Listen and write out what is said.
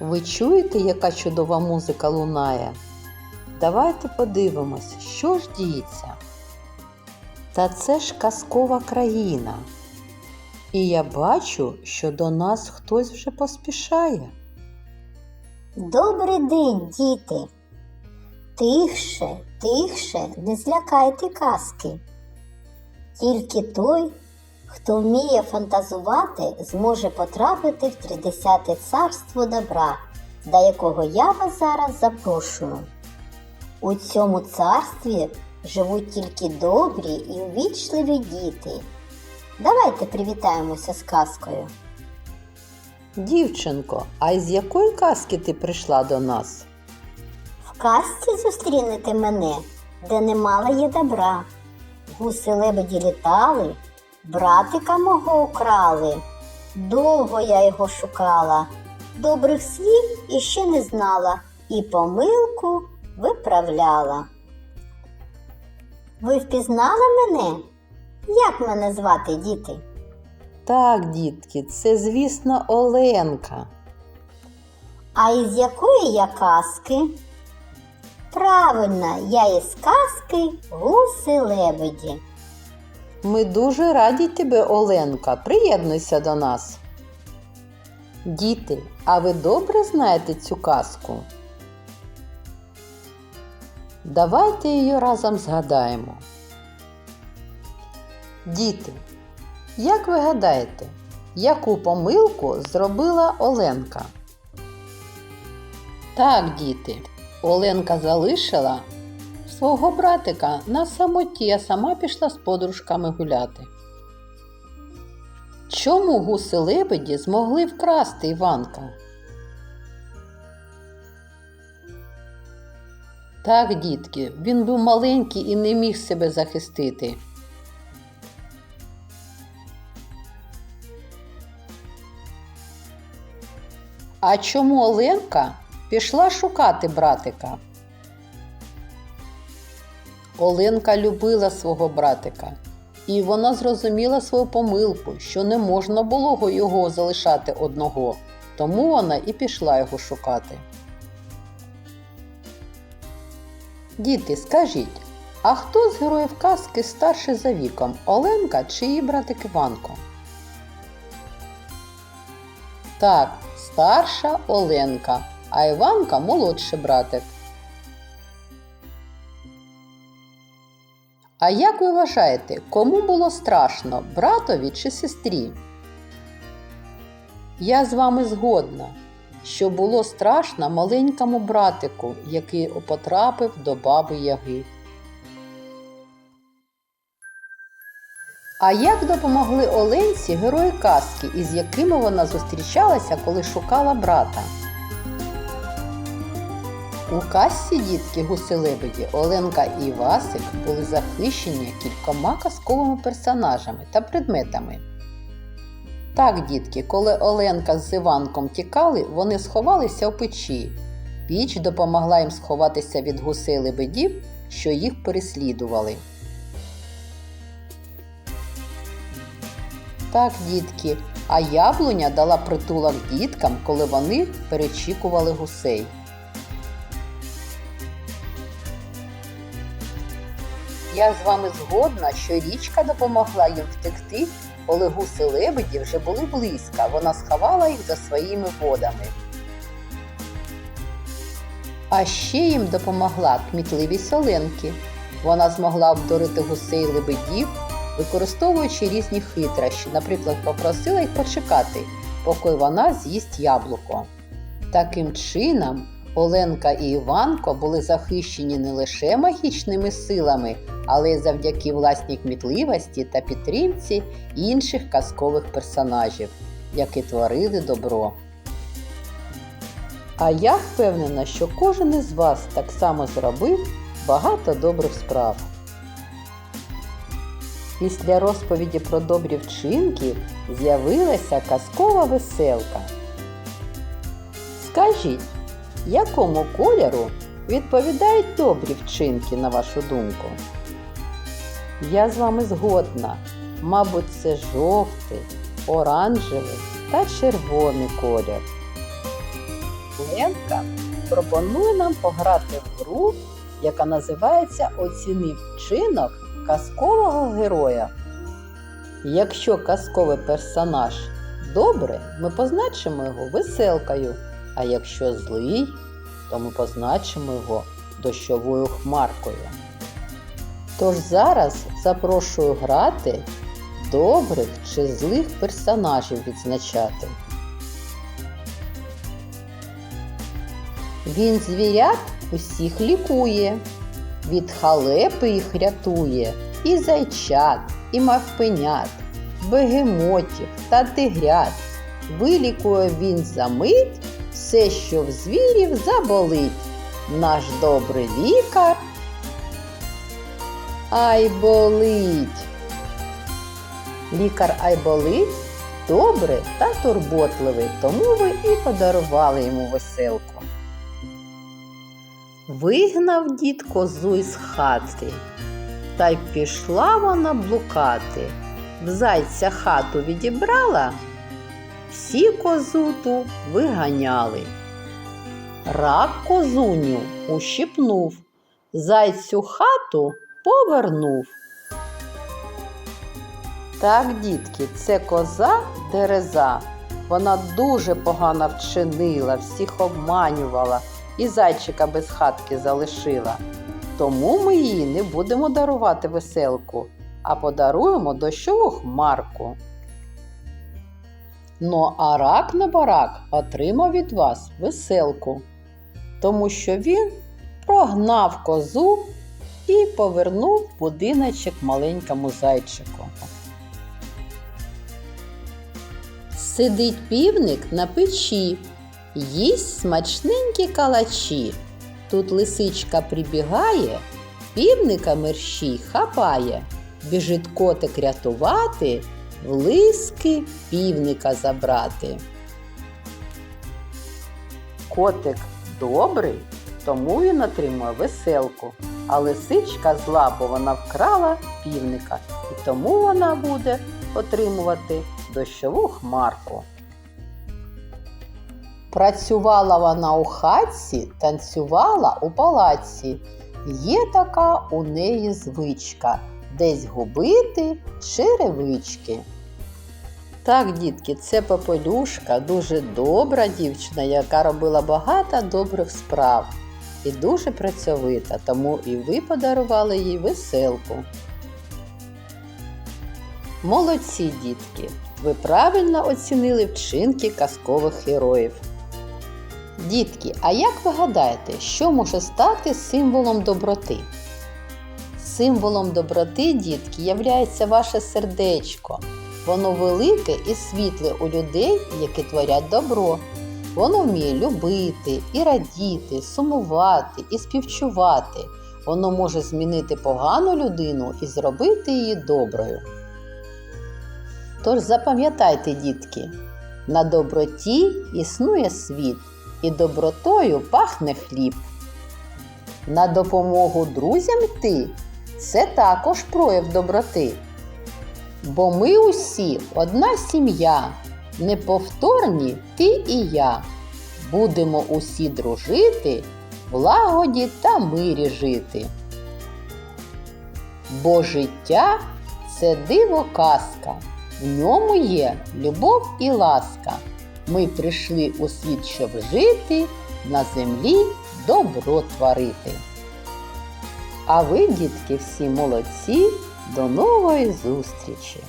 Ви чуєте, яка чудова музика лунає? Давайте подивимось, що ж діється. Та це ж казкова країна. І я бачу, що до нас хтось вже поспішає. Добрий день, діти. Тихше, тихше, не злякайте казки. Тільки той, хто вміє фантазувати, зможе потрапити в тридесяте царство добра, до якого я вас зараз запрошую. У цьому царстві живуть тільки добрі і увічливі діти. Давайте привітаємося з казкою. Дівчинко, а із якої казки ти прийшла до нас? В казці зустрінете мене, де немало є добра. Гуси лебеді літали, братика мого украли. Довго я його шукала, добрих слів іще не знала, і помилку виправляла. Ви впізнали мене? Як мене звати, діти? Так, дітки, це, звісно, Оленка. А із якої я казки? Правильно, я із казки гуси лебеді. Ми дуже раді тебе, Оленка. Приєднуйся до нас. Діти, а ви добре знаєте цю казку? Давайте її разом згадаємо. Діти, як ви гадаєте, яку помилку зробила Оленка? Так, діти, Оленка залишила свого братика на самоті, а сама пішла з подружками гуляти. Чому гуси лебеді змогли вкрасти Іванка? Так, дітки, він був маленький і не міг себе захистити. А чому Оленка пішла шукати братика? Оленка любила свого братика, і вона зрозуміла свою помилку, що не можна було його залишати одного, тому вона і пішла його шукати. Діти, скажіть, а хто з героїв казки старший за віком? Оленка чи її братик Іванко? Так, старша Оленка, а Іванка молодший братик. А як ви вважаєте, кому було страшно, братові чи сестрі? Я з вами згодна, що було страшно маленькому братику, який потрапив до баби Яги. А як допомогли Оленці герої казки, із якими вона зустрічалася, коли шукала брата? У казці дітки гуси-лебеді Оленка і Івасик були захищені кількома казковими персонажами та предметами. Так, дітки, коли Оленка з Іванком тікали, вони сховалися в печі. Піч допомогла їм сховатися від гусей лебедів, що їх переслідували. Так, дітки, а яблуня дала притулок діткам, коли вони перечікували гусей. Я з вами згодна, що річка допомогла їм втекти, коли гуси лебеді вже були близько, вона сховала їх за своїми водами. А ще їм допомогла кмітливість Оленки. Вона змогла обдурити гусей лебедів, використовуючи різні хитрощі, наприклад, попросила їх почекати, поки вона з'їсть яблуко. Таким чином, Оленка і Іванко були захищені не лише магічними силами, але й завдяки власній кмітливості та підтримці інших казкових персонажів, які творили добро. А я впевнена, що кожен із вас так само зробив багато добрих справ. Після розповіді про добрі вчинки з'явилася казкова веселка. Скажіть, якому кольору відповідають добрі вчинки, на вашу думку? Я з вами згодна. Мабуть, це жовтий, оранжевий та червоний колір. Ленка пропонує нам пограти в гру, яка називається Оціни вчинок казкового героя. Якщо казковий персонаж добре, ми позначимо його веселкою, а якщо злий, то ми позначимо його дощовою хмаркою. Тож зараз запрошую грати добрих чи злих персонажів відзначати. Він звірят усіх лікує, від халепи їх рятує, і зайчат, і мавпенят, бегемотів та тигрят. Вилікує він за мить все, що в звірів заболить. Наш добрий лікар. Айболить. Лікар Айболить добрий та турботливий, тому ви і подарували йому веселку. Вигнав дід козу із хати, та й пішла вона блукати. В зайця хату відібрала, всі козу ту виганяли. Рак козуню ущипнув, зайцю хату повернув. Так, дітки, це коза Дереза. Вона дуже погано вчинила, всіх обманювала і зайчика без хатки залишила. Тому ми їй не будемо дарувати веселку, а подаруємо дощову хмарку. Ну, а рак на барак отримав від вас веселку, тому що він прогнав козу і повернув будиночок маленькому зайчику. Сидить півник на печі, їсть смачненькі калачі. Тут лисичка прибігає, півника мерщій хапає, біжить котик рятувати, лиски півника забрати. Котик добрий, тому він отримує веселку, а лисичка зла, бо вона вкрала півника, і тому вона буде отримувати дощову хмарку. Працювала вона у хатці, танцювала у палаці. Є така у неї звичка десь губити черевички. Так, дітки, це Попелюшка, дуже добра дівчина, яка робила багато добрих справ і дуже працьовита, тому і ви подарували їй веселку. Молодці, дітки! Ви правильно оцінили вчинки казкових героїв. Дітки, а як ви гадаєте, що може стати символом доброти? Символом доброти, дітки, являється ваше сердечко. Воно велике і світле у людей, які творять добро. Воно вміє любити і радіти, сумувати і співчувати. Воно може змінити погану людину і зробити її доброю. Тож запам'ятайте, дітки, на доброті існує світ, і добротою пахне хліб. На допомогу друзям йти це також прояв доброти. Бо ми усі одна сім'я, неповторні ти і я. Будемо усі дружити, в лагоді та мирі жити. Бо життя це диво казка, в ньому є любов і ласка. Ми прийшли у світ, щоб жити, на землі добро творити. А ви, дітки, всі молодці, до нової зустрічі!